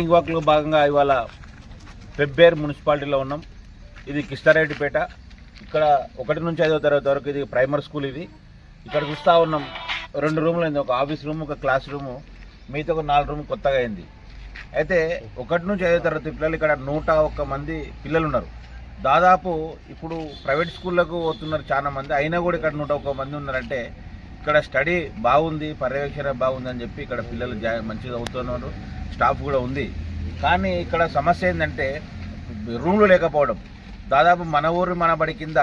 Morning వాక్లో భాగంగా ఇవాళ పెబ్బేర్ మున్సిపాలిటీలో ఉన్నాం. ఇది కిష్టారెడ్డిపేట ఇక్కడ ఒకటి నుంచి ఐదో తరగతి వరకు ఇది ప్రైమరీ స్కూల్ ఇది. ఇక్కడ చూస్తూ ఉన్నాం రెండు రూములు అయింది. ఒక ఆఫీస్ రూమ్ ఒక క్లాస్ రూము. మిగతా ఒక నాలుగు రూమ్ కొత్తగా అయింది. అయితే ఒకటి నుంచి ఐదో తరగతి పిల్లలు ఇక్కడ నూట ఒక్క మంది పిల్లలు ఉన్నారు దాదాపు ఇప్పుడు ప్రైవేట్ స్కూళ్ళకు పోతున్నారు చాలా మంది. అయినా కూడా ఇక్కడ నూట ఒక్క మంది ఉన్నారంటే ఇక్కడ స్టడీ బాగుంది పర్యవేక్షణ బాగుంది అని చెప్పి ఇక్కడ పిల్లలు జా మంచిగా అవుతున్నారు స్టాఫ్ కూడా ఉంది. కానీ ఇక్కడ సమస్య ఏంటంటే రూమ్లు లేకపోవడం. దాదాపు మన ఊరు మన బడి కింద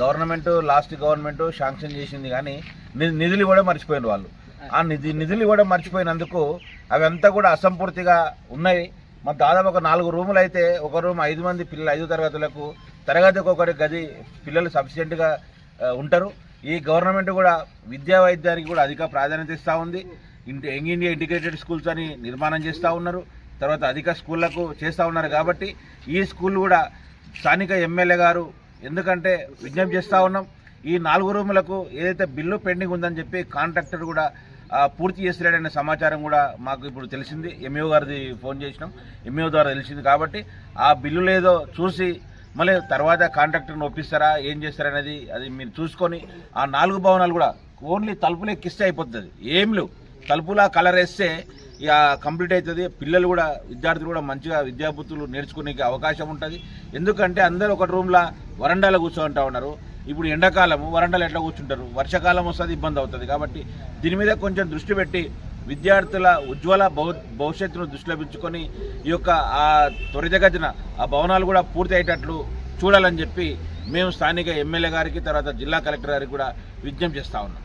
గవర్నమెంట్ లాస్ట్ గవర్నమెంట్ శాంక్షన్ చేసింది కానీ ని- నిధులు కూడా మర్చిపోయిన వాళ్ళు. ఆ నిధి నిధులు కూడా మర్చిపోయినందుకు అవంతా కూడా అసంపూర్తిగా ఉన్నాయి. మరి దాదాపు ఒక నాలుగు రూములు అయితే ఒక రూమ్ ఐదు మంది పిల్లలు ఐదు తరగతులకు తరగతికి ఒకటి గది పిల్లలు సఫిషియెంట్గా ఉంటారు. ఈ గవర్నమెంట్ కూడా విద్యా వైద్యానికి కూడా అధిక ప్రాధాన్యత ఇస్తూ ఉంది. ఇంటి యంగ్ ఇండియా ఇంటిగ్రేటెడ్ స్కూల్స్ అని నిర్మాణం చేస్తూ ఉన్నారు. తర్వాత అధిక స్కూళ్ళకు చేస్తూ ఉన్నారు కాబట్టి ఈ స్కూల్ కూడా స్థానిక ఎమ్మెల్యే గారు ఎందుకంటే విజ్ఞప్తి చేస్తూ ఉన్నాం. ఈ నాలుగు రూములకు ఏదైతే బిల్లు పెండింగ్ ఉందని చెప్పి కాంట్రాక్టర్ కూడా పూర్తి చేస్తున్నాడనే సమాచారం కూడా మాకు ఇప్పుడు తెలిసింది. ఎంఈఓ గారిది ఫోన్ చేసినాం. ఎంఈఓ ద్వారా తెలిసింది కాబట్టి ఆ బిల్లు లేదో చూసి మళ్ళీ తర్వాత కాంట్రాక్టర్ని ఒప్పిస్తారా? ఏం చేస్తారా అనేది అది మీరు చూసుకొని ఆ నాలుగు భవనాలు కూడా ఓన్లీ తలుపులు ఎక్కిస్తే అయిపోతుంది. ఏం లేవు. తలుపులా కలర్ వేస్తే ఇక కంప్లీట్ అవుతుంది. పిల్లలు కూడా విద్యార్థులు కూడా మంచిగా విద్యాబుద్ధులు నేర్చుకునే అవకాశం ఉంటుంది. ఎందుకంటే అందరూ ఒక రూమ్లో వరండాలో కూర్చోంటా ఉన్నారు. ఇప్పుడు ఎండాకాలము వరండాలో ఎట్లా కూర్చుంటారు? వర్షాకాలం వస్తుంది ఇబ్బంది అవుతుంది. కాబట్టి దీని మీద కొంచెం దృష్టి పెట్టి విద్యార్థుల ఉజ్వల భవ భవిష్యత్తును దృష్టిలో పెంచుకొని ఈ యొక్క ఆ త్వరితగతిన ఆ భవనాలు కూడా పూర్తి అయ్యేటట్లు చూడాలని చెప్పి మేము స్థానిక ఎమ్మెల్యే గారికి తర్వాత జిల్లా కలెక్టర్ గారికి కూడా విజ్ఞప్తి చేస్తా ఉన్నాం.